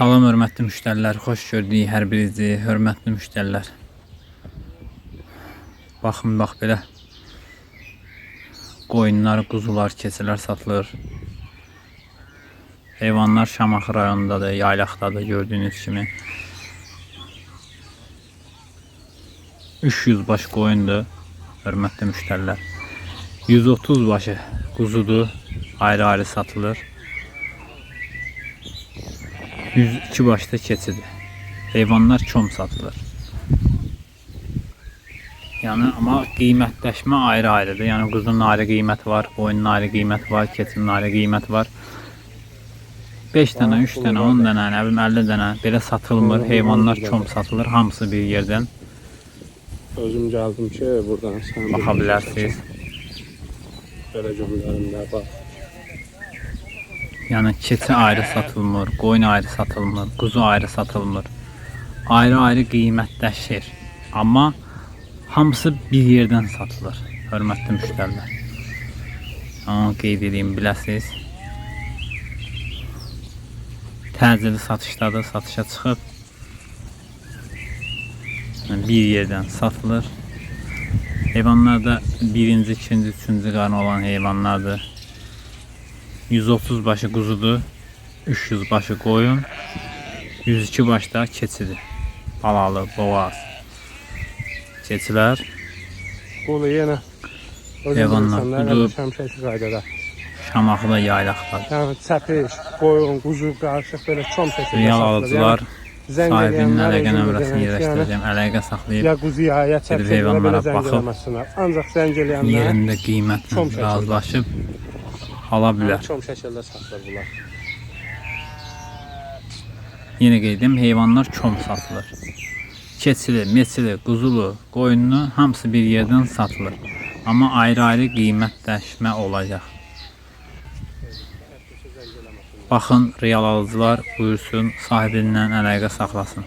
Salam hörmətli müştərilər, xoş gördük hər birinizi, hörmətli müştərilər. Baxın bax belə. Qoyunlar, quzular, keçilər satılır. Heyvanlar Şamaxı rayonundadır, yaylaqdadır gördüyünüz kimi. 300 baş qoyundur, hörmətli müştərilər. 130 başı quzudur, ayrı-ayrı satılır. 102 başta keçidir. Heyvanlar çom satılır. Yəni amma qiymətləşmə ayrı-ayrıdır. Yəni quzunun ayrı qiyməti var, qoyunun ayrı qiyməti var, keçinin ayrı qiyməti var. 5 dənə, 3 dənə, 10 dənə, nə bilim 50 dənə belə satılmır. Heyvanlar çom satılır, hamısı bir yerdən Özüm gəldim ki, buradan sən baxa bilərsiniz. Belə göndərim də bax. Yəni keçi ayrı satılmır, qoyun ayrı satılmır, quzu ayrı satılmır. Ayrı-ayrı qiymətləşir. Amma hamısı bir yerdən satılır. Hörmətli müştərilər. Onu qeyd edeyim biləsiniz. Təcili satışdadır, satışa çıxıb. Bir yerdən satılır. Heyvanlar da birinci, ikinci, üçüncü qarnı olan heyvanlardır. 130 başı quzudur, 300 başı qoyun, 102 baş da keçidir. Balalı, boğaz. Keçilər Qulu yenə Heyvanlar, quzu. Şəmşəki qaydada. Şamaxıda yaylaqdadır. Yəni çəpiş, qoyun, quzu qarışıq belə çom Real satılır. alıcılar sahibinin əlaqə nömrəsini yerləşdirəcəm. Əlaqə saxlayıb Ya quzuya, ya çəpişə heyvanlara belə zəng baxıb. Ancaq zəng eləyənlər yerində qiymətlə razılaşıb ala bilər. çom şəkildə satılır bunlar. Yenə qeyd edim, heyvanlar çom satılır. Keçili, meçili, quzulu, qoyunlu hamısı bir yerdən satılır. Amma ayrı-ayrı qiymətləşmə olacaq. Baxın, real alıcılar buyursun, sahibindən əlaqə saxlasın.